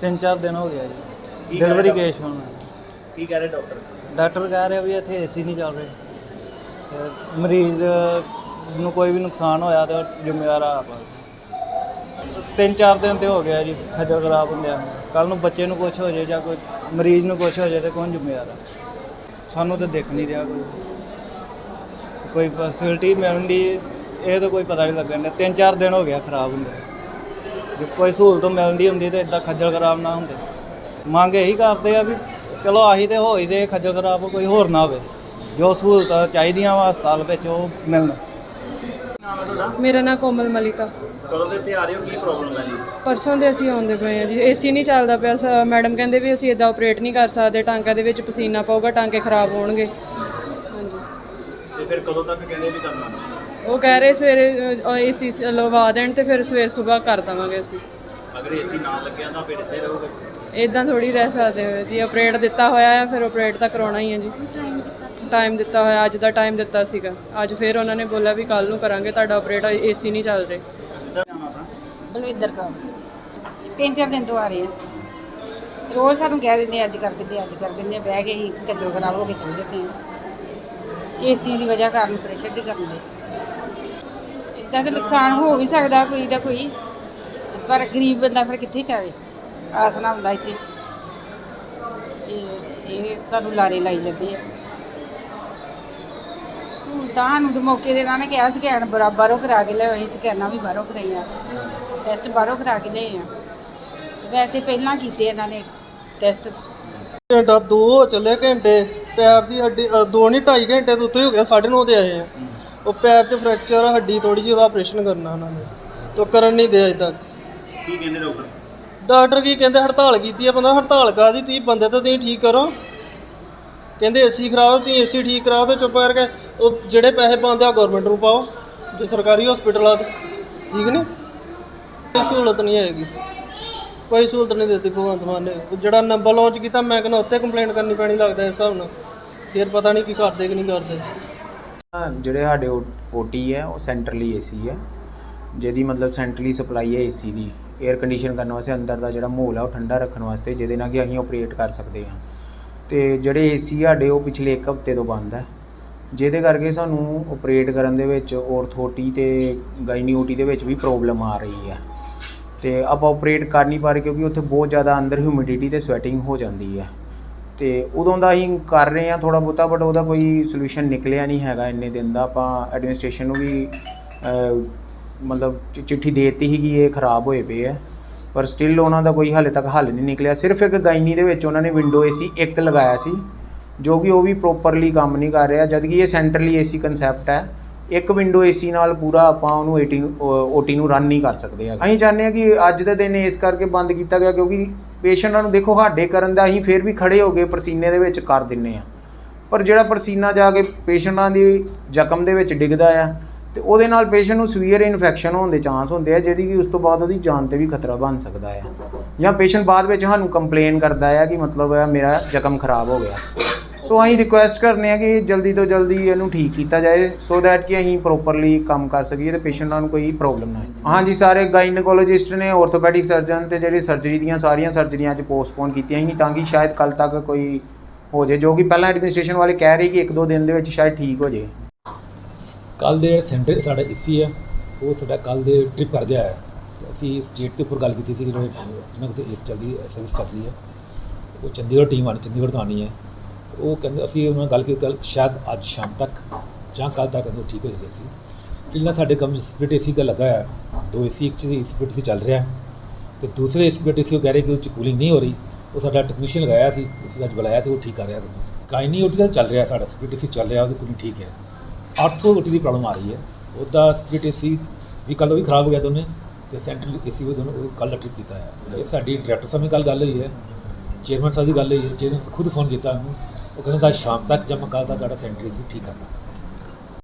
ਤਿੰਨ ਚਾਰ ਦਿਨ ਹੋ ਗਿਆ ਕੀ ਜੀ ਡਿਲੀਵਰੀ ਕੇਸ ਹੋਣਾ ਕੀ ਕਹਿ ਰਹੇ ਡਾਕਟਰ? ਡਾਕਟਰ ਕਹਿ ਰਿਹਾ ਵੀ ਇੱਥੇ ਏਸੀ ਨਹੀਂ ਚੱਲ ਰਹੇ। ਤੇ ਮਰੀਜ਼ ਨੂੰ ਕੋਈ ਵੀ ਨੁਕਸਾਨ ਹੋਇਆ ਤੇ ਉਹ ਜ਼ਿੰਮੇਵਾਰ ਆਪ ਆ। ਤਿੰਨ ਚਾਰ ਦਿਨ ਤੇ ਹੋ ਗਿਆ ਜੀ ਖੱਜਲ ਖਰਾਬ ਹੁੰਦਿਆਂ ਕੱਲ ਨੂੰ ਬੱਚੇ ਨੂੰ ਕੁਝ ਹੋ ਜਾਏ ਜਾਂ ਕੋਈ ਮਰੀਜ਼ ਨੂੰ ਕੁਝ ਹੋ ਜਾਏ ਤੇ ਕੌਣ ਜ਼ਿੰਮੇਵਾਰ ਆ? ਸਾਨੂੰ ਤਾਂ ਦਿਖ ਨਹੀਂ ਰਿਹਾ ਕੋਈ। ਕੋਈ ਫੈਸਿਲਿਟੀ ਮਿਲਣ ਦੀ ਇਹ ਤਾਂ ਕੋਈ ਪਤਾ ਨਹੀਂ ਲੱਗਣ ਡਿਆ। ਤਿੰਨ ਚਾਰ ਦਿਨ ਹੋ ਗਿਆ ਖਰਾਬ ਹੁੰਦੇ ਜੇ ਕੋਈ ਸਹੂਲਤ ਮਿਲਦੀ ਹੁੰਦੀ ਤੇ ਇਦਾਂ ਖੱਜਲ ਖਰਾਬ ਨਾ ਹੁੰਦੇ। ਮੰਗ ਇਹੀ ਕਰਦੇ ਆ ਵੀ ਚਲੋ ਆਹੀ ਤੇ ਹੋ ਹੀ ਰਹੇ ਖੱਜਲ ਖਰਾਬ ਕੋਈ ਹੋਰ ਨਾ ਹੋਵੇ। ਜੋ ਸਹੂਲਤਾਂ ਚਾਹੀਦੀਆਂ ਵਾ ਹਸਪਤਾਲ ਵਿੱਚ ਉਹ ਮਿਲਣ। ਮੇਰਾ ਨਾਮ ਕੋਮਲ ਮਲਿਕਾ। ਕਦੋਂ ਦੇ ਇੱਥੇ ਆ ਰਹੇ ਹੋ? ਕੀ ਪ੍ਰੋਬਲਮ ਹੈ ਜੀ? ਪਰਸੋਂ ਦੇ ਅਸੀਂ ਆਉਂਦੇ ਪਏ ਆ ਜੀ। ਏਸੀ ਨਹੀਂ ਚੱਲਦਾ ਪਿਆ। ਸ- ਮੈਡਮ ਕਹਿੰਦੇ ਵੀ ਅਸੀਂ ਇਦਾਂ ਆਪਰੇਟ ਨਹੀਂ ਕਰ ਸਕਦੇ। ਟਾਂਕਿਆਂ ਦੇ ਵਿੱਚ ਪਸੀਨਾ ਪਊਗਾ ਟਾਂਕੇ ਖਰਾਬ ਹੋਣਗੇ। ਹਾਂਜੀ। ਤੇ ਫਿਰ ਕਦੋਂ ਤੱਕ ਕਹਿੰਦੇ ਵੀ ਕਰਨਾ? ਉਹ ਕਹਿ ਰਹੇ ਸਵੇਰੇ ਏਸੀ ਲਵਾ ਦੇਣ ਤੇ ਫਿਰ ਸਵੇਰ ਸਵੇਰ ਕਰ ਦੇਵਾਂਗੇ ਅਸੀਂ। ਅਗਰ ਏਸੀ ਨਾ ਲੱਗਿਆ ਤਾਂ ਫਿਰ ਇੱਥੇ ਰਹੋਗੇ? ਇਦਾਂ ਥੋੜੀ ਰਹਿ ਸਕਦੇ ਹੋ ਜੀ ਆਪਰੇਟ ਦਿੱਤਾ ਹੋਇਆ ਹੈ ਫਿਰ ਆਪਰੇਟ ਤਾਂ ਕਰਾਉਣਾ ਹੀ ਹੈ ਜੀ। ਟਾਈਮ ਦਿੱਤਾ ਹੋਇਆ ਅੱਜ ਦਾ ਟਾਈਮ ਦਿੱਤਾ ਸੀਗਾ। ਅੱਜ ਫਿਰ ਉਹਨਾਂ ਨੇ ਬੋਲਿਆ ਵੀ ਕੱਲ ਨੂੰ ਕਰਾਂਗੇ ਤੁਹਾਡਾ ਆਪਰੇਟ ਏਸੀ ਨਹੀਂ ਚੱਲ ਰਿਹਾ। ਬਲਵਿੰਦਰ ਕੌਰ। ਤਿੰਨ ਚਾਰ ਦਿਨ ਤੋਂ ਆ ਰਹੇ ਆ। ਰੋਜ਼ ਸਾਨੂੰ ਕਹਿ ਦਿੰਦੇ ਅੱਜ ਕਰ ਦਿੰਦੇ ਅੱਜ ਕਰ ਦਿੰਦੇ ਆ, ਬਹਿ ਕੇ ਹੀ ਕੱਜਲ ਖਰਾਬ ਹੋ ਕੇ ਚਲੇ ਜਾਂਦੇ ਆ। ਏਸੀ ਦੀ ਵਜ੍ਹਾ ਕਾਰਨ ਪ੍ਰੈਸ਼ਰ ਦੀ ਕਰਨ ਦੇ। ਇਦਾਂ ਤਾਂ ਨੁਕਸਾਨ ਹੋ ਵੀ ਸਕਦਾ ਕੋਈ ਦਾ ਕੋਈ। ਤੇ ਪਰ ਗਰੀਬ ਬੰਦਾ ਫਿਰ ਕਿੱਥੇ ਜਾਵੇ? ਆਸ ਨਾ ਹੁੰਦਾ ਇੱਥੇ। ਤੇ ਇਹ ਸਾਨੂੰ ਲਾਰੇ ਲਾਈ ਜਾਂਦੇ ਆ। ਸਹੂਲਤਾਂ ਨੂੰ ਤੇ ਮੌਕੇ ਦੇ ਨਾਲ ਨੇ ਕਿਹਾ ਸਕੈਨ ਬਰਾਬਰੋਂ ਕਰਾ ਕੇ ਲਿਆਓ ਅਸੀਂ ਸਕੈਨਾਂ ਵੀ ਬਾਹਰੋਂ ਕਰਾਈਆਂ। ਟੈਸਟ ਬਾਹਰੋਂ ਕਰਾ ਕੇ ਲਏ ਆ। ਵੈਸੇ ਪਹਿਲਾਂ ਕੀਤੇ ਇਹਨਾਂ ਨੇ ਟੈਸਟ। ਘੰਟਾ ਦੋ ਚੱਲੇ ਘੰਟੇ ਪੈਰ ਦੀ ਹੱਡੀ ਅ, ਦੋ ਨਹੀਂ ਢਾਈ ਘੰਟੇ ਤੋਂ ਉੱਤੇ ਹੋ ਗਿਆ 9:30 ਤੇ ਆਏ ਆ। ਉਹ ਪੈਰ 'ਚ ਫ੍ਰੈਕਚਰ ਆ, ਹੱਡੀ ਥੋੜੀ ਜਿਹੀ ਉਹਦਾ ਆਪਰੇਸ਼ਨ ਕਰਨਾ ਉਹਨਾਂ ਨੇ। ਤੋ ਕਰਨ ਨਹੀਂ ਦੇ ਅਜੇ ਤੱਕ। ਕੀ ਕਹਿੰਦੇ ਡਾਕਟਰ? ਡਾਕਟਰ ਕੀ ਕਹਿੰਦੇ ਹੜਤਾਲ ਕੀਤੀ ਆ ਬੰਦਾ ਹੜਤਾਲ ਕਾਦੀ ਤੁਸੀਂ ਬੰਦੇ ਤਾਂ ਤੁਸੀਂ ਠੀਕ ਕਰੋ। ਕਹਿੰਦੇ ਏਸੀ ਖਰਾਬ ਤੁਸੀਂ ਏਸੀ ਠੀਕ ਕਰਾਓ ਤੇ ਚੁੱਪ ਕਰਕੇ ਉਹ ਜਿਹੜੇ ਪੈਸੇ ਪਾਉਂਦੇ ਆ ਗਵਰਨਮੈਂਟ ਨੂੰ ਪਾਓ ਜੇ ਸਰਕਾਰੀ ਹਸਪੀਟਲ ਆ ਤੇ। ਠੀਕ ਨੇ ਕੋਈ ਸਹੂਲਤ ਨਹੀਂ ਆਏਗੀ ਕੋਈ ਸਹੂਲਤ ਨਹੀਂ ਦਿੱਤੀ ਭਗਵੰਤ ਮਾਨ ਨੇ। ਉਹ ਜਿਹੜਾ ਨੰਬਰ ਲਾਂਚ ਕੀਤਾ ਮੈਂ ਕਹਿੰਦਾ ਉੱਤੇ ਕੰਪਲੇਂਟ ਕਰਨੀ ਪੈਣੀ ਲੱਗਦਾ ਇਸ ਹਿਸਾਬ ਨਾਲ। ਫਿਰ ਪਤਾ ਨਹੀਂ ਕੀ ਕਰਦੇ ਕਿ ਨਹੀਂ ਕਰਦੇ। ਜਿਹੜੇ ਸਾਡੇ ਓਟੀ ਹੈ, ਉਹ ਸੈਂਟਰਲੀ ਏਸੀ ਹੈ। ਜਿਹਦੀ ਮਤਲਬ ਸੈਂਟਰਲੀ ਸਪਲਾਈ ਹੈ ਏਸੀ ਦੀ। 에ਅਰ ਕੰਡੀਸ਼ਨ ਕਰਨ ਵਾਸਤੇ ਅੰਦਰ ਦਾ ਜਿਹੜਾ ਮਾਹੌਲ ਹੈ ਉਹ ਠੰਡਾ ਰੱਖਣ ਵਾਸਤੇ, ਜਿਹਦੇ ਨਾਲ ਕਿ ਅਸੀਂ ਆਪਰੇਟ ਕਰ ਸਕਦੇ ਹਾਂ। ਤੇ ਜਿਹੜੇ ਏਸੀ ਸਾਡੇ, ਉਹ ਪਿਛਲੇ ਇੱਕ ਹਫ਼ਤੇ ਤੋਂ ਬੰਦ ਹੈ। ਜਿਹਦੇ ਕਰਕੇ ਸਾਨੂੰ ਆਪਰੇਟ ਕਰਨ ਦੇ ਵਿੱਚ ਔਰਥੋਟੀ ਤੇ ਗਾਇਨੀਓਟੀ ਦੇ ਵਿੱਚ ਵੀ ਪ੍ਰੋਬਲਮ ਆ ਰਹੀ ਹੈ। ਤੇ ਆਪਾਂ ਆਪਰੇਟ ਕਰ ਨਹੀਂ ਪਾ ਰਹੇ ਕਿਉਂਕਿ ਉੱਥੇ ਬਹੁਤ ਜ਼ਿਆਦਾ ਅੰਦਰ ਹਿਊਮਿਡਿਟੀ ਤੇ ਸਵੈਟਿੰਗ ਹੋ ਜਾਂਦੀ ਹੈ। ਤੇ ਉਦੋਂ ਦਾ ਅਸੀਂ ਕਰ ਰਹੇ ਹਾਂ ਥੋੜਾ ਬਹੁਤਾ ਬਟ ਉਹਦਾ ਕੋਈ ਸੋਲੂਸ਼ਨ ਨਿਕਲਿਆ ਨਹੀਂ ਹੈਗਾ ਇੰਨੇ ਦਿਨ ਦਾ। ਆਪਾਂ ਐਡਮਿਨਿਸਟ੍ਰੇਸ਼ਨ ਨੂੰ ਵੀ ਮਤਲਬ ਚਿੱਠੀ ਦੇ ਦਿੱਤੀ ਕਿ ਇਹ ਖਰਾਬ ਹੋਏ ਪਏ ਹੈ ਪਰ ਸਟਿਲ ਉਹਨਾਂ ਦਾ ਕੋਈ ਹਾਲੇ ਤੱਕ ਹੱਲ ਨਹੀਂ ਨਿਕਲਿਆ। ਸਿਰਫ ਇੱਕ ਗਾਇਨੀ ਦੇ ਵਿੱਚ ਉਹਨਾਂ ਨੇ ਵਿੰਡੋ ਏਸੀ ਇੱਕ ਲਗਾਇਆ ਸੀ, ਜੋ ਕਿ ਉਹ ਵੀ ਪ੍ਰੋਪਰਲੀ ਕੰਮ ਨਹੀਂ ਕਰ ਰਿਹਾ ਜਦ ਕਿ ਇਹ ਸੈਂਟਰਲੀ ਏਸੀ ਕਨਸੈਪਟ ਹੈ। ਇੱਕ ਵਿੰਡੋ ਏਸੀ ਨਾਲ ਪੂਰਾ ਆਪਾਂ ਉਹਨੂੰ 18 ਓਟੀ ਨੂੰ ਰਨ ਨਹੀਂ ਕਰ ਸਕਦੇ ਹੈਗੇ। ਅਸੀਂ ਚਾਹੁੰਦੇ ਹਾਂ ਕਿ ਅੱਜ ਦੇ ਦਿਨ ਇਸ ਕਰਕੇ ਬੰਦ ਕੀਤਾ ਗਿਆ, ਕਿਉਂਕਿ ਪੇਸ਼ੈਂਟਾਂ ਨੂੰ ਦੇਖੋ ਸਾਡੇ ਕਰਨ ਦਾ ਅਸੀਂ ਫਿਰ ਵੀ ਖੜੇ ਹੋ ਕੇ ਪਰਸੀਨੇ ਦੇ ਵਿੱਚ ਕਰ ਦਿੰਨੇ ਆ। ਪਰ ਜਿਹੜਾ ਪਰਸੀਨਾ ਜਾ ਕੇ ਪੇਸ਼ੈਂਟਾਂ ਦੀ ਜ਼ਖਮ ਦੇ ਵਿੱਚ ਡਿੱਗਦਾ ਆ, ਤੇ ਉਹਦੇ ਨਾਲ ਪੇਸ਼ੈਂਟ ਨੂੰ ਸਵੀਅਰ ਇਨਫੈਕਸ਼ਨ ਹੋਣ ਦੇ ਚਾਂਸ ਹੁੰਦੇ ਆ, ਜਿਹਦੀ ਕਿ ਉਸ ਤੋਂ ਬਾਅਦ ਉਹਦੀ ਜਾਨ ਤੇ ਵੀ ਖਤਰਾ ਬਣ ਸਕਦਾ ਆ। ਜਾਂ ਪੇਸ਼ੈਂਟ ਬਾਅਦ ਵਿੱਚ ਸਾਨੂੰ ਕੰਪਲੇਨ ਕਰਦਾ ਆ ਕਿ ਮਤਲਬ ਹੈ ਮੇਰਾ ਜ਼ਖਮ ਖਰਾਬ ਹੋ ਗਿਆ। ਸੋ ਅਸੀਂ ਰਿਕੁਐਸਟ ਕਰਨੇ ਆ ਕਿ ਜਲਦੀ ਤੋਂ ਜਲਦੀ ਇਹਨੂੰ ਠੀਕ ਕੀਤਾ ਜਾਏ ਸੋ ਦੈਟ ਕਿ ਅਸੀਂ ਪ੍ਰੋਪਰਲੀ ਕੰਮ ਕਰ ਸਕੀਏ ਤੇ ਪੇਸ਼ੈਂਟਾਂ ਨੂੰ ਕੋਈ ਪ੍ਰੋਬਲਮ ਨਾ ਆਏ ਹਾਂਜੀ ਸਾਰੇ ਗਾਇਨੋਕੋਲੋਜਿਸਟ ਨੇ ਆਰਥੋਪੈਡਿਕ ਸਰਜਨ ਤੇ ਜਿਹੜੀ ਸਰਜਰੀ ਦੀਆਂ ਸਾਰੀਆਂ ਸਰਜਰੀਆਂ ਅੱਜ ਪੋਸਟਪੋਨ ਕੀਤੀਆਂ ਸੀ ਤਾਂ ਕਿ ਸ਼ਾਇਦ ਕੱਲ ਤੱਕ ਕੋਈ ਹੋ ਜਾਏ, ਜੋ ਕਿ ਪਹਿਲਾਂ ਐਡਮਿਨਿਸਟ੍ਰੇਸ਼ਨ ਵਾਲੇ ਕਹਿ ਰਹੇ ਕਿ ਇੱਕ ਦੋ ਦਿਨ ਦੇ ਵਿੱਚ ਸ਼ਾਇਦ ਠੀਕ ਹੋ ਜਾਏ। ਕੱਲ ਦੇ ਸੈਂਟਰ ਸਾਡਾ ਏਸੀ ਹੈ, ਉਹ ਸਾਡਾ ਕੱਲ ਦੇ ਟ੍ਰਿਪ ਕਰ ਗਿਆ ਹੈ। ਅਸੀਂ ਸਟੇਟ ਦੇ ਉੱਪਰ ਗੱਲ ਕੀਤੀ ਸੀ ਕਿ ਜਿਹੜੇ ਜਿਹਨਾਂ ਕਿਸੇ ਏਸ ਚੱਲਦੀ ਹੈ ਸਰਵਿਸ ਹੈ। ਉਹ ਚੰਡੀਗੜ੍ਹ ਟੀਮ ਆਣੀ ਚੰਡੀਗੜ੍ਹ ਤੋਂ ਆਉਣੀ ਹੈ। ਉਹ ਕਹਿੰਦੇ, ਅਸੀਂ ਉਹਨਾਂ ਨਾਲ ਗੱਲ ਕੀਤੀ ਕੱਲ ਸ਼ਾਇਦ ਅੱਜ ਸ਼ਾਮ ਤੱਕ ਜਾਂ ਕੱਲ ਤੱਕ ਕਹਿੰਦੇ ਉਹ ਠੀਕ ਹੋ ਜਾਏਗਾ ਸੀ। ਪਹਿਲਾਂ ਸਾਡੇ ਕੰਮ ਸਪਲਿਟ ਏਸੀ ਦਾ ਲੱਗਾ ਹੈ ਦੋ ਏਸੀ, ਇੱਕ ਚ ਸਪਲਿਟ ਸੀ ਚੱਲ ਰਿਹਾ ਹੈ ਤੇ ਦੂਸਰੇ ਸਪਲਿਟ ਏਸੀ ਉਹ ਕਹਿ ਰਹੇ ਕਿ ਉਹ ਚ ਕੂਲਿੰਗ ਨਹੀਂ ਹੋ ਰਹੀ, ਉਹ ਸਾਡਾ ਟੈਕਨੀਸ਼ੀਅਨ ਲਗਾਇਆ ਸੀ ਅਸੀਂ ਅੱਜ ਬੁਲਾਇਆ ਸੀ, ਉਹ ਠੀਕ ਕਰ ਰਿਹਾ ਕਾਇਨੀ ਓਟੀ ਦਾ ਚੱਲ ਰਿਹਾ, ਸਾਡਾ ਸਪਲਿਟ ਏਸੀ ਚੱਲ ਰਿਹਾ, ਉਹਦੀ ਕੂਲਿੰਗ ਠੀਕ ਹੈ। ਆਰਥੋ ਓਟੀ ਦੀ ਪ੍ਰੋਬਲਮ ਆ ਰਹੀ ਹੈ। ਉਹਦਾ ਸਪਲਿਟ ਏਸੀ ਵੀ ਕੱਲ੍ਹ ਉਹ ਵੀ ਖਰਾਬ ਹੋ ਗਿਆ ਦੋਨੇ, ਤੇ ਸੈਂਟਰਲ ਏਸੀ ਵੀ ਦੋਨੋਂ ਕੱਲ੍ਹ ਟ੍ਰਿਪ ਕੀਤਾ ਹੈ ਇਹ ਸਾਡੀ ਡਾਇਰੈਕਟਰ ਸਾਹਿਬ ਨਾਲ ਕੱਲ੍ਹ ਗੱਲ ਹੋਈ ਹੈ। ਚੇਅਰਮੈਨ ਸਾਹਿਬ ਦੀ ਗੱਲ ਹੋਈ ਹੈ ਚੇਅਰਮੈਨ ਖੁਦ ਫੋਨ ਕੀਤਾ ਉਹਨੂੰ, ਉਹ ਕਹਿੰਦਾ, ਅੱਜ ਸ਼ਾਮ ਤੱਕ ਜਮ੍ਹਾਂ ਮੈਂ ਕੱਲ੍ਹ ਤੱਕ ਤੁਹਾਡਾ ਸੈਂਟਰ ਸੀ, ਠੀਕ ਕਰਦਾ